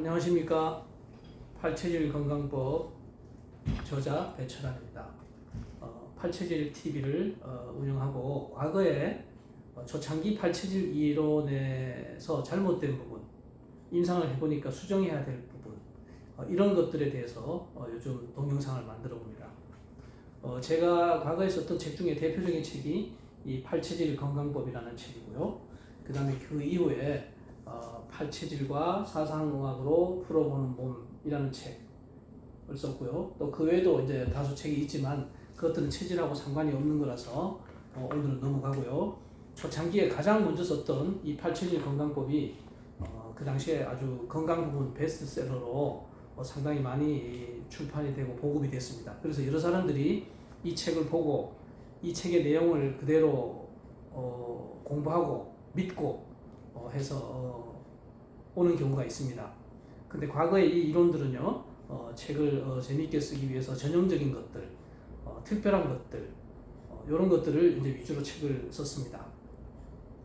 안녕하십니까. 팔체질 건강법 저자 배철환입니다. 어, 팔체질 TV를 어, 운영하고 과거에 어, 초창기 팔체질 이론에서 잘못된 부분, 임상을 해보니까 수정해야 될 부분, 어, 이런 것들에 대해서 어, 요즘 동영상을 만들어 봅니다. 어, 제가 과거에 썼던 책 중에 대표적인 책이 이 팔체질 건강법이라는 책이고요. 그 다음에 그 이후에 어, 팔체질과 사상의학으로 풀어보는 몸이라는 책을 썼고요. 또 그 외에도 이제 다수 책이 있지만 그것들은 체질하고 상관이 없는 거라서 어, 오늘은 넘어가고요. 초창기에 가장 먼저 썼던 이 팔체질 건강법이 어, 그 당시에 아주 건강 부분 베스트셀러로 어, 상당히 많이 출판이 되고 보급이 됐습니다. 그래서 여러 사람들이 이 책을 보고 이 책의 내용을 그대로 어, 공부하고 믿고 어, 해서 어, 오는 경우가 있습니다. 근데 과거의 이 이론들은요, 어, 책을 어, 재미있게 쓰기 위해서 전형적인 것들, 어, 특별한 것들, 어, 이런 것들을 이제 위주로 책을 썼습니다.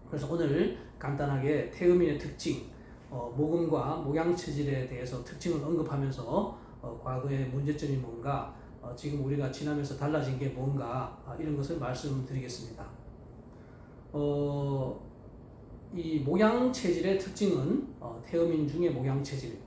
그래서 오늘 간단하게 태음인의 특징, 어, 모금과 목양 체질에 대해서 특징을 언급하면서 어, 과거의 문제점이 뭔가, 어, 지금 우리가 지나면서 달라진 게 뭔가 아, 이런 것을 말씀드리겠습니다. 어, 이 목양 체질의 특징은 어, 태음인 중에 목양 체질,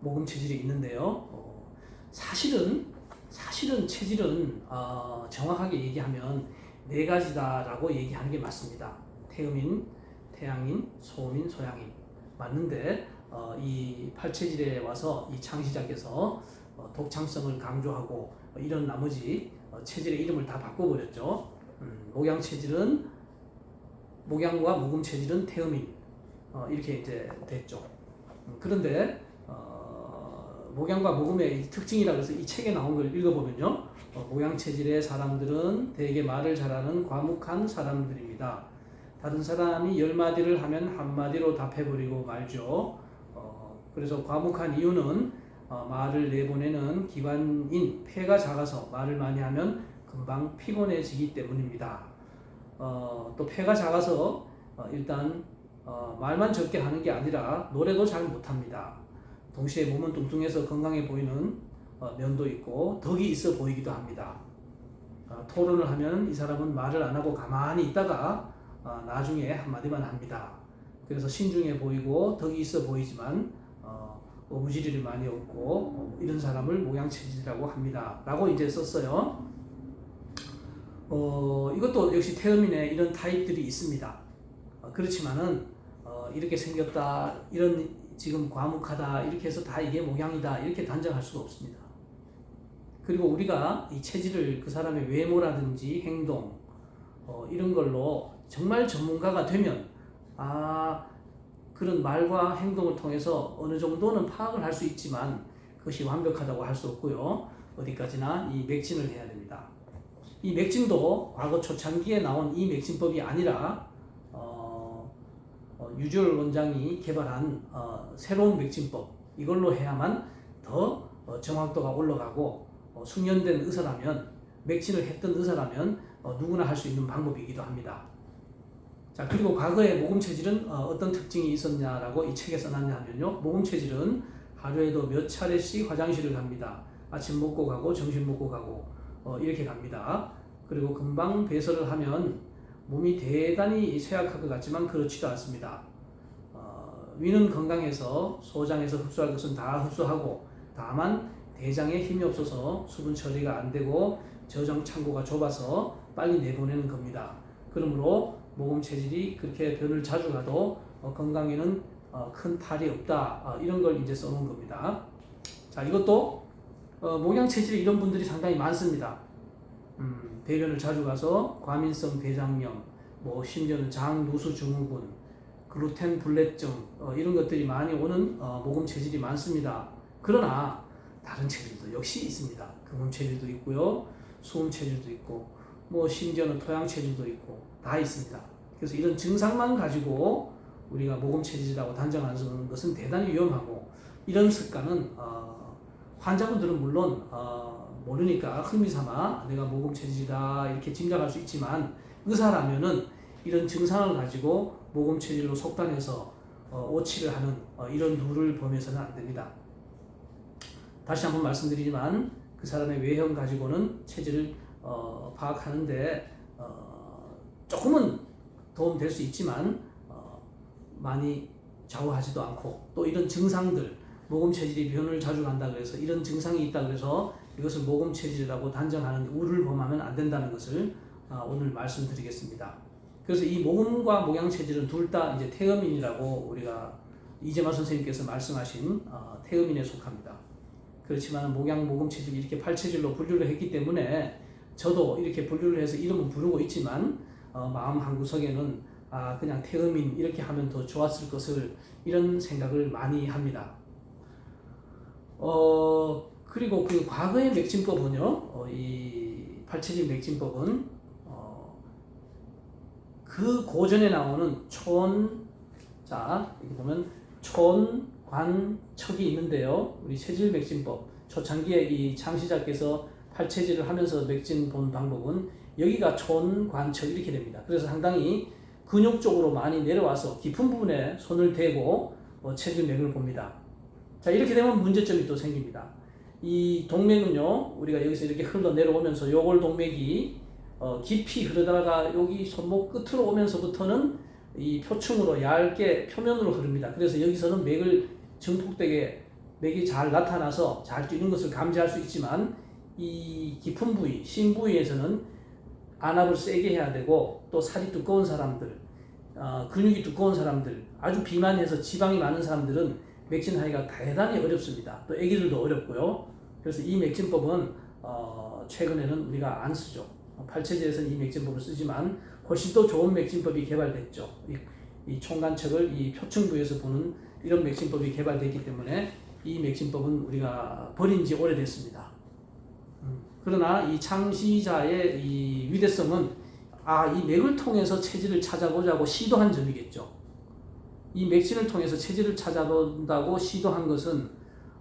모금 체질이 있는데요. 어, 사실은 사실은 체질은 어, 정확하게 얘기하면 네 가지다라고 얘기하는 게 맞습니다. 태음인, 태양인, 소음인, 소양인 맞는데 어, 이 팔체질에 와서 이 창시자께서 어, 독창성을 강조하고 어, 이런 나머지 어, 체질의 이름을 다 바꿔버렸죠. 음, 목양 체질은 목양과 묵음 체질은 태음인 어, 이렇게 이제 됐죠. 음, 그런데 어, 목양과 묵음의 이 특징이라고 해서 이 책에 나온 걸 읽어보면요, 어, 목양 체질의 사람들은 대개 말을 잘하는 과묵한 사람들입니다. 다른 사람이 열 마디를 하면 한 마디로 답해버리고 말죠. 어, 그래서 과묵한 이유는 어, 말을 내보내는 기관인 폐가 작아서 말을 많이 하면 금방 피곤해지기 때문입니다. 어, 또 폐가 작아서 어, 일단 어, 말만 적게 하는 게 아니라 노래도 잘 못합니다. 동시에 몸은 뚱뚱해서 건강해 보이는 어, 면도 있고 덕이 있어 보이기도 합니다. 어, 토론을 하면 이 사람은 말을 안 하고 가만히 있다가 어, 나중에 한마디만 합니다. 그래서 신중해 보이고 덕이 있어 보이지만 어, 어부지리를 많이 얻고 어, 이런 사람을 모양 체질이라고 합니다. 라고 이제 썼어요. 어, 이것도 역시 태음인의 이런 타입들이 있습니다. 어, 그렇지만은 어, 이렇게 생겼다, 이런 지금 과묵하다 이렇게 해서 다 이게 모양이다 이렇게 단정할 수가 없습니다. 그리고 우리가 이 체질을 그 사람의 외모라든지 행동 어, 이런 걸로 정말 전문가가 되면 아 그런 말과 행동을 통해서 어느 정도는 파악을 할 수 있지만 그것이 완벽하다고 할 수 없고요. 어디까지나 이 맥진을 해야 됩니다. 이 맥진도 과거 초창기에 나온 이 맥진법이 아니라 어, 어, 유절 원장이 개발한 어, 새로운 맥진법 이걸로 해야만 더 어, 정확도가 올라가고 어, 숙련된 의사라면 맥진을 했던 의사라면 어, 누구나 할 수 있는 방법이기도 합니다. 자 그리고 과거에 모금 체질은 어, 떤 특징이 있었냐라고 이 책에 써놨냐면요 모금 체질은 하루에도 몇 차례씩 화장실을 갑니다. 아침 먹고 가고 점심 먹고 가고 어, 이렇게 갑니다. 그리고 금방 배설을 하면 몸이 대단히 쇠약할 것 같지만 그렇지도 않습니다. 어, 위는 건강해서 소장에서 흡수할 것은 다 흡수하고 다만 대장에 힘이 없어서 수분 처리가 안 되고 저장 창고가 좁아서 빨리 내보내는 겁니다. 그러므로 모금 체질이 그렇게 변을 자주 가도 어, 건강에는 어, 큰 탈이 없다 어, 이런 걸 이제 써놓은 겁니다. 자 이것도 어, 목양 체질이 이런 분들이 상당히 많습니다. 음, 배변을 자주 가서 과민성 대장염, 뭐 심지어는 장 누수 증후군, 글루텐 불내증 어, 이런 것들이 많이 오는 어, 모금 체질이 많습니다. 그러나 다른 체질도 역시 있습니다. 금음 체질도 있고요, 수음 체질도 있고, 뭐 심지어는 토양 체질도 있고 다 있습니다. 그래서 이런 증상만 가지고 우리가 모금 체질이라고 단정하는 것은 대단히 위험하고 이런 습관은 어, 환자분들은 물론 어, 모르니까 흥미삼아 내가 모금 체질이다 이렇게 짐작할 수 있지만 의사라면은 이런 증상을 가지고 모금 체질로 속단해서 어, 오치를 하는 어, 이런 룰을 범해서는 안 됩니다. 다시 한번 말씀드리지만 그 사람의 외형 가지고는 체질을 어, 파악하는데 어, 조금은 도움 될 수 있지만 어, 많이 좌우하지도 않고 또 이런 증상들 모금 체질이 변을 자주 간다 그래서 이런 증상이 있다 그래서 이것을 모금 체질이라고 단정하는 우를 범하면 안 된다는 것을 아, 오늘 말씀드리겠습니다. 그래서 이 모금과 목양 체질은 둘 다 이제 태음인이라고 우리가 이재마 선생님께서 말씀하신 어, 태음인에 속합니다. 그렇지만 목양 모금 체질 이렇게 팔체질로 분류를 했기 때문에 저도 이렇게 분류를 해서 이름은 부르고 있지만 어, 마음 한 구석에는 아 그냥 태음인 이렇게 하면 더 좋았을 것을 이런 생각을 많이 합니다. 어 그리고 그 과거의 맥진법은요, 어, 이 팔체질 맥진법은 어, 그 고전에 나오는 촌, 자 여기 보면 촌, 관, 척이 있는데요. 우리 체질 맥진법 초창기에 이 창시자께서 팔체질을 하면서 맥진 본 방법은 여기가 촌, 관, 척 이렇게 됩니다. 그래서 상당히 근육 쪽으로 많이 내려와서 깊은 부분에 손을 대고 어, 체질 맥을 봅니다. 자 이렇게 되면 문제점이 또 생깁니다. 이 동맥은요 우리가 여기서 이렇게 흘러 내려오면서 요골 동맥이 어, 깊이 흐르다가 여기 손목 끝으로 오면서부터는 이 표층으로 얇게 표면으로 흐릅니다. 그래서 여기서는 맥을 증폭되게 맥이 잘 나타나서 잘 뛰는 것을 감지할 수 있지만 이 깊은 부위, 심 부위에서는 안압을 세게 해야 되고 또 살이 두꺼운 사람들, 어, 근육이 두꺼운 사람들, 아주 비만해서 지방이 많은 사람들은 맥진하기가 대단히 어렵습니다. 또 아기들도 어렵고요. 그래서 이 맥진법은 어, 최근에는 우리가 안 쓰죠. 팔체제에서는 이 맥진법을 쓰지만 훨씬 더 좋은 맥진법이 개발됐죠. 이, 이 총간척을 이 표층 부에서 보는 이런 맥진법이 개발됐기 때문에 이 맥진법은 우리가 버린 지 오래됐습니다. 음, 그러나 이 창시자의 이 위대성은 아, 이 맥을 통해서 체질을 찾아보자고 시도한 점이겠죠. 이 맥진을 통해서 체질을 찾아본다고 시도한 것은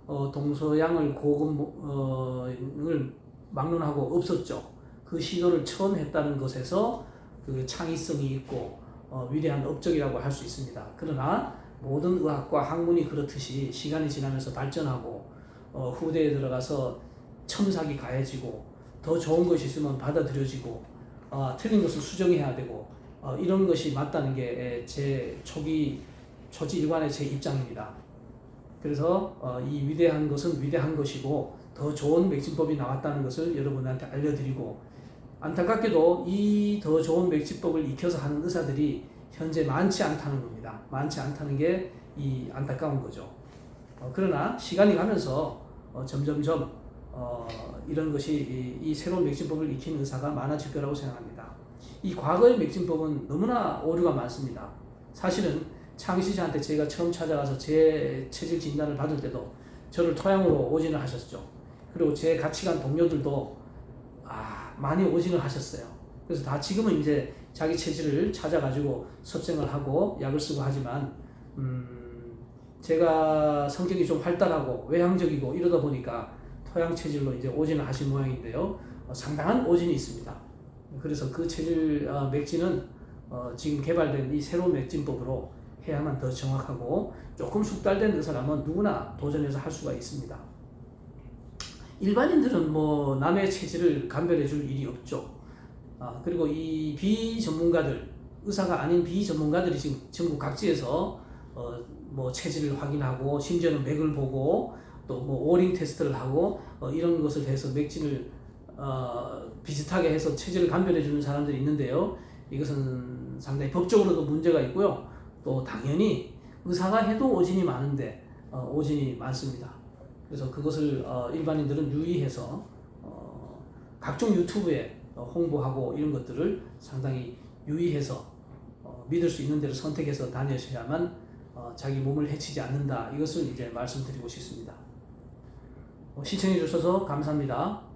어, 동서양을 고금을 막론하고 없었죠. 그 시도를 처음 했다는 것에서 그 창의성이 있고 어, 위대한 업적이라고 할 수 있습니다. 그러나 모든 의학과 학문이 그렇듯이 시간이 지나면서 발전하고 어, 후대에 들어가서 첨삭이 가해지고 더 좋은 것이 있으면 받아들여지고 어, 틀린 것을 수정해야 되고 어, 이런 것이 맞다는 게 제 초기 초지 일관의 제 입장입니다. 그래서 어, 이 위대한 것은 위대한 것이고 더 좋은 맥진법이 나왔다는 것을 여러분한테 알려드리고 안타깝게도 이 더 좋은 맥진법을 익혀서 하는 의사들이 현재 많지 않다는 겁니다. 많지 않다는 게 이 안타까운 거죠. 어, 그러나 시간이 가면서 어, 점점점 어, 이런 것이 이, 이 새로운 맥진법을 익힌 의사가 많아질 거라고 생각합니다. 이 과거의 맥진법은 너무나 오류가 많습니다. 사실은 창시자한테 제가 처음 찾아가서 제 체질 진단을 받을 때도 저를 토양으로 오진을 하셨죠. 그리고 제 같이 간 동료들도 아, 많이 오진을 하셨어요. 그래서 다 지금은 이제 자기 체질을 찾아가지고 섭생을 하고 약을 쓰고 하지만 음, 제가 성격이 좀 활달하고 외향적이고 이러다 보니까 토양 체질로 이제 오진을 하신 모양인데요. 어, 상당한 오진이 있습니다. 그래서 그 체질 어, 맥진은 어, 지금 개발된 이 새로운 맥진법으로 해야만 더 정확하고 조금 숙달된 그 사람은 누구나 도전해서 할 수가 있습니다. 일반인들은 뭐 남의 체질을 감별해 줄 일이 없죠. 아, 그리고 이 비전문가들, 의사가 아닌 비전문가들이 지금 전국 각지에서 어, 뭐 체질을 확인하고 심지어는 맥을 보고 또 뭐 오링 테스트를 하고 어, 이런 것을 해서 맥진을 어, 비슷하게 해서 체질을 감별해 주는 사람들이 있는데요. 이것은 상당히 법적으로도 문제가 있고요. 또 당연히 의사가 해도 오진이 많은데 어, 오진이 많습니다. 그래서 그것을 어, 일반인들은 유의해서 어, 각종 유튜브에 어, 홍보하고 이런 것들을 상당히 유의해서 어, 믿을 수 있는 대로 선택해서 다니셔야만 어, 자기 몸을 해치지 않는다. 이것을 이제 말씀드리고 싶습니다. 어, 시청해 주셔서 감사합니다.